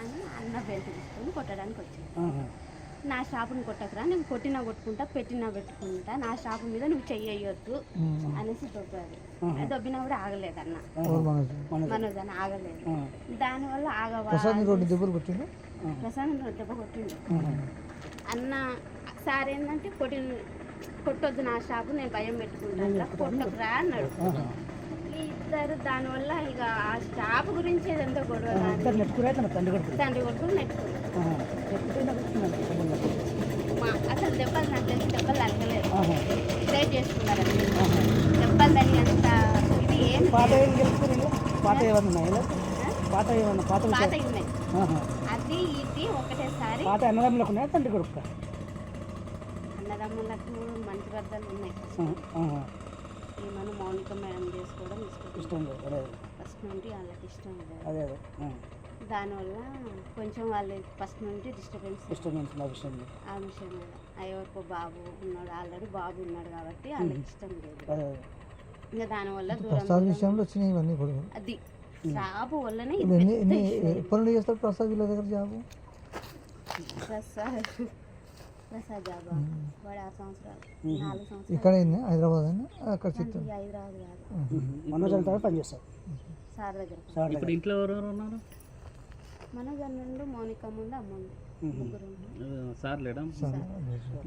అని అన్న బెల్ట్ తీసుకొని కొట్టడానికి వచ్చింది. నా షాపుని కొట్టకురా నేను కొట్టినా కొట్టుకుంటా పెట్టినా పెట్టుకుంటా నా షాపు మీద నువ్వు చెయ్యొద్దు అనేసి దొబ్బాడు దొబ్బినా కూడా ఆగలేదు అన్న. మనోజ్. అని ఆగలేదు. దానివల్ల ఆగవా ప్రసాదం దెబ్బ కొట్టిండు. అన్న సార్ ఏంటంటే కొట్టి కొట్టొద్దు నా షాపు నేను భయం పెట్టుకుంటాను కొట్టకురా అన్నాడు. ఇద్దరు దానివల్ల ఇక ఆ షాపు గురించి ఏదంతా గొడవ కానీ ఇద్దరు నెట్టుకురా తన తండ్రి కొడుకు తండ్రి కొడుకు నెట్టుకుంది ఆహా. నెట్టుకుంటే నాకు వచ్చిందంట సంబంధం. మా అసలు దెబ్బలు నాకు తెలిసి దెబ్బలు తగ్గలేదు ఆహా. చేసుకున్నారు అంతే. దెబ్బలు తగినంత ఇది ఏం పాత ఏం గెలుచుకుని పాత ఏమన్నా ఉన్నాయా ఇలా? పాత ఏమన్నా పాత పాత విషయాలు? ఉన్నాయి ఆహా. అది ఇది ఒకటేసారి పాత అన్నదమ్ములకు ఉన్నాయా తండ్రి కొడుకు అన్నదమ్ములకు మంచి వరదలు ఉన్నాయి ఈమెను మౌనిక మేడం ఇష్టం లేదు. అదే ఫస్ట్ నుండి వాళ్ళకి ఇష్టం లేదు. అదే అదే. దానివల్ల కొంచెం వాళ్ళు ఫస్ట్ నుండి డిస్టర్బెన్స్ ఇష్టం నుంచి నా విషయం. ఆ విషయం మీద ఎవరికో బాబు ఉన్నాడు ఆల్రెడీ బాబు ఉన్నాడు కాబట్టి వాళ్ళకి ఇష్టం లేదు. అదే అదే. ఇంకా దానివల్ల ప్రసాద్ దూరం విషయంలో వచ్చినాయి ఇవన్నీ కూడా అది జాబు వల్లనే ఇది ఇప్పుడు ఎన్ని పెద్ద ఎన్ని issue. ఎప్పటి నుండి చేస్తారు ప్రసాద్ వీళ్ళ దగ్గర జాబు? ప్రసాద్ ప్రసాద్ జాబా వాడు ఆరు సంవత్సరాలు నాలుగు సంవత్సరాలు. ఇక్కడ హైదరాబాద్ అని అక్కడ చిత్తూరు. ఇది హైదరాబాద్ కాదు. మనోజ్ అంతా పనిచేస్తారు సార్ దగ్గర. సార్ ఇప్పుడు ఇంట్లో ఎవరెవరు ఉన్నారు? మనోజ్ నుండి మౌనిక ముందు అమ్మ ఉంది. ముగ్గురు ఉన్నారు. ఆ, సార్ లేడం?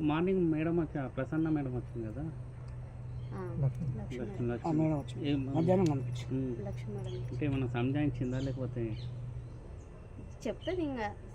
మార్నింగ్ మేడం వచ్చి ప్రసన్న మేడం వచ్చింది కదా? ఆ, లక్ష్మి. లక్ష్మి లక్ష్మి. ఆ లక్ష్మి మేడం వచ్చి ఏం మధ్యాహ్నం కనిపించి ఉమ్. లక్ష్మి మేడం. అంటే ఏమన్నా సంజాయించిందా లేకపోతే? చెప్తుంది ఇంకా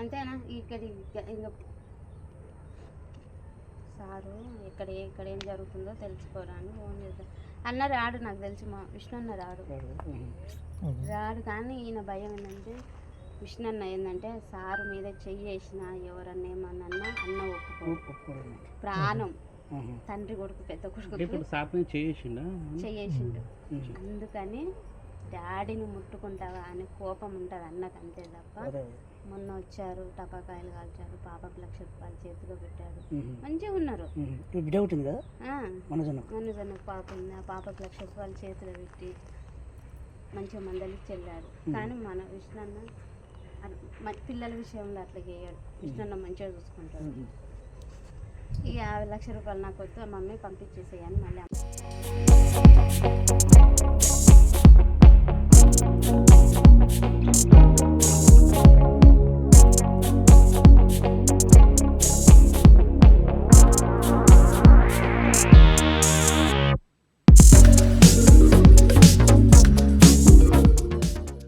అంతేనా? ఇక్కడ ఇంకా సారు ఎక్కడ ఇక్కడ ఏం జరుగుతుందో తెలుసుకోరాని ఫోన్ చేద్దాం అన్న రాడు నాకు తెలిసి మా విష్ణు అన్న రాడు. రాడు కానీ ఈయన భయం ఏంటంటే విష్ణు అన్న ఏంటంటే సారు మీద చెయ్యి వేసిన ఎవరన్నా ఏమన్నా అన్న ఒప్పుకో ప్రాణం. తండ్రి కొడుకు పెద్ద కొడుకు. చేసిండా చెయ్యేసిండు. అందుకని డాడీని ముట్టుకుంటావా అని కోపం ఉంటుంది అన్నకు అంతే తప్ప మొన్న వచ్చారు టపాకాయలు కాల్చారు పాపకు లక్ష రూపాయలు చేతిలో పెట్టాడు. ఉమ్. మంచిగా ఉన్నారు. బిడ్డ ఉంటుంది కదా? ఆ, మనోజ్ అన్నకు నన్ను జన పాప ఉంది. ఆ పాపకు లక్ష రూపాయలు చేతిలో పెట్టి మంచిగా మందలికి చెల్లాడు. కానీ మన విష్ణన్న పిల్లల విషయంలో అట్లా చేయడు. విష్ణన్న మంచిగా చూసుకుంటాడు. ఇక యాభై లక్ష రూపాయలు నాకు వద్దు మమ్మీ పంపించేసేయని మళ్ళీ